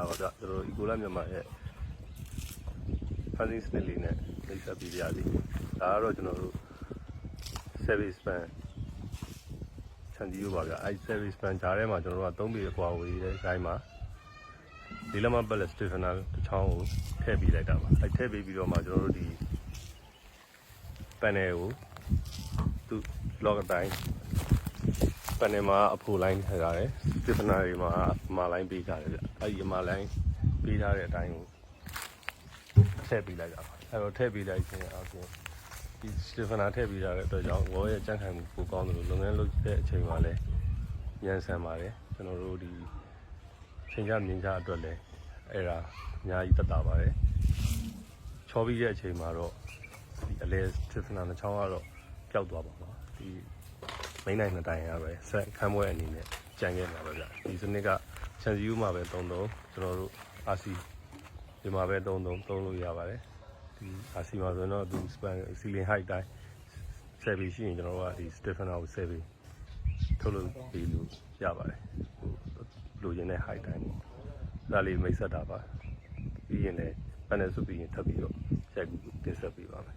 လာပါဗျကျွန်တော်တို့ Ecola မြန်မာရဲ့ funding စနစ်လေးနဲ့မိတ်ဆက်ပေးကြသည်ဒါကတော့ကျွန်တော်တို့ service plan ခြံစည်းရိုးပါဗျအဲ service plan ဂျားထဲမှာကျွန်တော်တို့က3ပေအကွာဝေးတဲ့အဲမှာဒီလမပလက်စတီဖနာတစ်ချောင်းကိုထည့်ပေးလိုက်တာပါအဲထည့်ပေးပြီးတော့မှကျွန်တော်တို့ဒီ panel ကိုသူ log အတိုင်း panel မှာအဖို line ထည့်ထားတယ်စတီဖနာတွေမှာအမာ line ပေးထားတယ်ဗျအဲဒီအမာ line ပေးထားတဲ့အတိုင်းကိုထည့်ပေးလိုက်တာပါအဲတော့ထည့်ပေးလိုက်ခြင်းအပြင်ဒီစတီဖနာထည့်ပေးထားတဲ့အတွက်ကြောင့်ဝေါ်ရဲ့ကြံ့ခိုင်မှုပိုကောင်းတယ်လို့လုပ်ငန်းလုပ်တဲ့အချိန်မှာလည်းညံဆန်ပါတယ်ကျွန်တော်တို့ဒီချိန်ကြမြင်ကြအတွက်လည်းအဲ့ဒါအများကြီးတက်တာပါတယ်ချောပြီးတဲ့အချိန်မှာတော့ဒီအလဲစတီဖနာနှစ်ချောင်းကတော့ပျောက်သွားပါမှာဒီ မိန်းနိုင်နှစ်တိုင်ရပဲဆက်ခမ်းပွဲအနေနဲ့ကြံခဲ့မှာပဲဗျဒီစနစ်ကချန်စီယူမှာပဲတုံးတုံးကျွန်တော်တို့ RC ဒီမှာပဲတုံးတုံးသုံးလို့ရပါတယ်ဒီ RC မှာဆိုရင်တော့သူ span ceiling height တိုင်းဆက်ပြီးရှိရင်ကျွန်တော်တို့ကဒီ stiffener ကိုဆက်ပြီးထုတ်လို့ပြီးလို့ရပါတယ်ဟိုလိုချင်တဲ့ height တိုင်းပေါ့ဒါလေးမိတ်ဆက်တာပါပြီးရင်လည်း panel စုပြီးရင်ထပ်ပြီးတော့ရိုက်တင်ဆက်ပေးပါမယ်